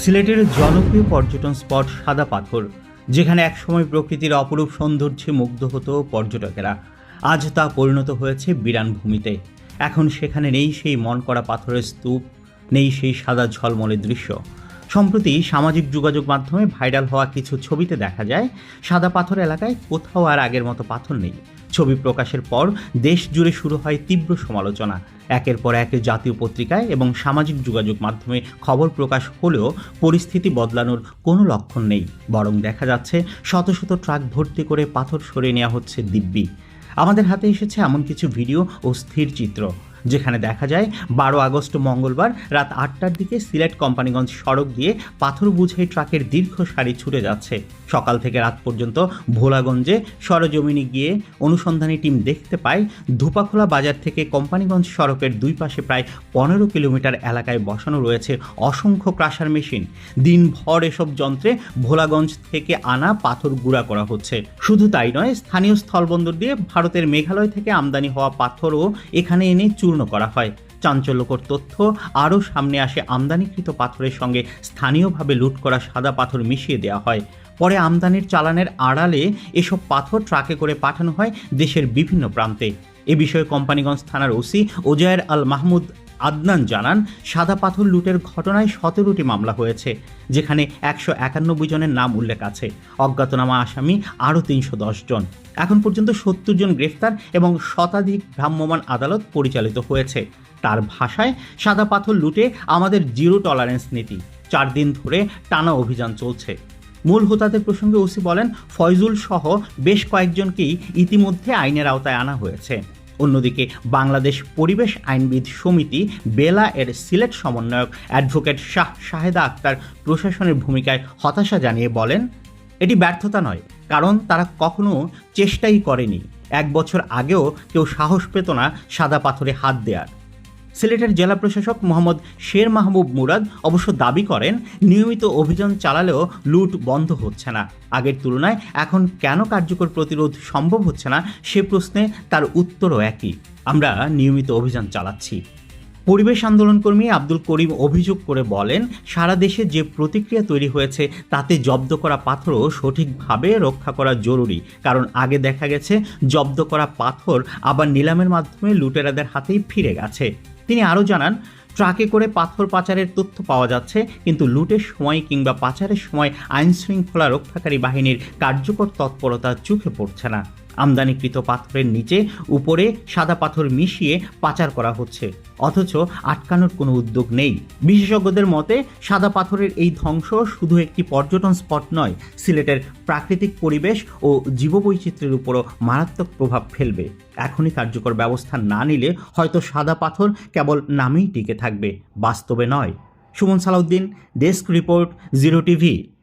সিলেটের জনপ্রিয় পর্যটন স্পট সাদা পাথর, যেখানে একসময় প্রকৃতির অপরূপ সৌন্দর্যে মুগ্ধ হতো পর্যটকেরা। আজ তা পরিণত হয়েছে বিরান ভূমিতে। এখন সেখানে নেই সেই মন করা পাথরের স্তূপ, নেই সেই সাদা ঝলমলে দৃশ্য। সম্প্রতি সামাজিক যোগাযোগ মাধ্যমে ভাইরাল হওয়া কিছু ছবিতে দেখা যায়, সাদা পাথর এলাকায় কোথাও আর আগের মতো পাথর নেই। ছবি প্রকাশের পর দেশ জুড়ে শুরু হয় তীব্র সমালোচনা। একের পর এক জাতীয় পত্রিকায় এবং সামাজিক যোগাযোগ মাধ্যমে খবর প্রকাশ হলেও পরিস্থিতি বদলানোর কোনো লক্ষণ নেই। বরং দেখা যাচ্ছে শত শত ট্রাক ভর্তি করে পাথর সরিয়ে নেওয়া হচ্ছে দিব্যি। আমাদের হাতে এসেছে এমন কিছু ভিডিও ও স্থির চিত্র। যেখানে দেখা যায় বারো আগস্ট মঙ্গলবার রাত আটটার দিকে সিলেট কোম্পানিগঞ্জ সড়ক দিয়ে পাথর বুঝাই ট্রাকের দীর্ঘ সারি ছুটে যাচ্ছে। সকাল থেকে রাত পর্যন্ত ভোলাগঞ্জে সরজমিনে গিয়ে অনুসন্ধানী টিম দেখতে পায়, ধুপাখোলা বাজার থেকে কোম্পানিগঞ্জ সড়কের দুই পাশে প্রায় পনেরো কিলোমিটার এলাকায় বসানো রয়েছে অসংখ্য ক্রাশার মেশিন। দিনভর এসব যন্ত্রে ভোলাগঞ্জ থেকে আনা পাথর গুঁড়া করা হচ্ছে। শুধু তাই নয়, স্থানীয় স্থলবন্দর দিয়ে ভারতের মেঘালয় থেকে আমদানি হওয়া পাথরও এখানে এনে চূর্ণ করা হয়। চাঞ্চল্যকর তথ্য আরও সামনে আসে আমদানিকৃত পাথরের সঙ্গে স্থানীয়ভাবে লুট করা সাদা পাথর মিশিয়ে দেওয়া হয়। পরে আমদানির চালানের আড়ালে এসব পাথর ট্রাকে করে পাঠানো হয় দেশের বিভিন্ন প্রান্তে। এ বিষয়ে কোম্পানিগঞ্জ থানার ওসি ওজায়ের আল মাহমুদ আদনান জানান, সাদা পাথর লুটের ঘটনায় সতেরোটি মামলা হয়েছে, যেখানে একশো একানব্বই জনের নাম উল্লেখ আছে। অজ্ঞাতনামা আসামি আরও তিনশো দশ জন। এখন পর্যন্ত সত্তর জন গ্রেফতার এবং শতাধিক ভ্রাম্যমাণ আদালত পরিচালিত হয়েছে। তার ভাষায়, সাদা পাথর লুটে আমাদের জিরো টলারেন্স নীতি। চার দিন ধরে টানা অভিযান চলছে। মূল হোতাদের প্রসঙ্গে ওসি বলেন, ফয়জুল সহ বেশ কয়েকজনকেই ইতিমধ্যে আইনের আওতায় আনা হয়েছে। অন্যদিকে বাংলাদেশ পরিবেশ আইনবিদ সমিতি বেলা এর সিলেট সমন্বয়ক অ্যাডভোকেট শাহ শাহেদা আক্তার প্রশাসনের ভূমিকায় হতাশা জানিয়ে বলেন, এটি ব্যর্থতা নয়, কারণ তারা কখনো চেষ্টাই করেনি। এক বছর আগেও কেউ সাহস পেত না সাদা পাথরে হাত দেওয়ার সিলেটের জেলা প্রশাসক মোহাম্মদ শের মাহবুব মুরাদ অবশ্য দাবি করেন, নিয়মিত অভিযান চালালেও লুট বন্ধ হচ্ছে না। আগের তুলনায় এখন কেন কার্যকর প্রতিরোধ সম্ভব হচ্ছে না, সে প্রশ্নে তার উত্তরও একই। আমরা নিয়মিত অভিযান চালাচ্ছি। পরিবেশ আন্দোলনকর্মী আব্দুল করিম অভিযোগ করে বলেন, সারা দেশে যে প্রতিক্রিয়া তৈরি হয়েছে, তাতে জব্দ করা পাথরও সঠিকভাবে রক্ষা করা জরুরি। কারণ আগে দেখা গেছে, জব্দ করা পাথর আবার নিলামের মাধ্যমে লুটেরাদের হাতেই ফিরে গেছে। তিনি আরও জানান, ট্রাকে করে পাথর পাচারের তথ্য পাওয়া যাচ্ছে, কিন্তু লুটের সময় কিংবা পাচারের সময় আইনশৃঙ্খলা রক্ষাকারী বাহিনীর কার্যকর তৎপরতা চোখে পড়ছে না। আমদানিকৃত পাথরের নিচে উপরে সাদা পাথর মিশিয়ে পাচার করা হচ্ছে। অথচ আটকানোর কোনো উদ্যোগ নেই। বিশেষজ্ঞদের মতে, সাদা পাথরের এই ধ্বংস শুধু একটি পর্যটন স্পট নয়, সিলেটের প্রাকৃতিক পরিবেশ ও জীববৈচিত্র্যের উপরও মারাত্মক প্রভাব ফেলবে। এখনই কার্যকর ব্যবস্থা না নিলে হয়তো সাদা পাথর কেবল নামেই টিকে থাকবে। বাস্তবে নয়। Sumon Salauddin, desk report, zero TV.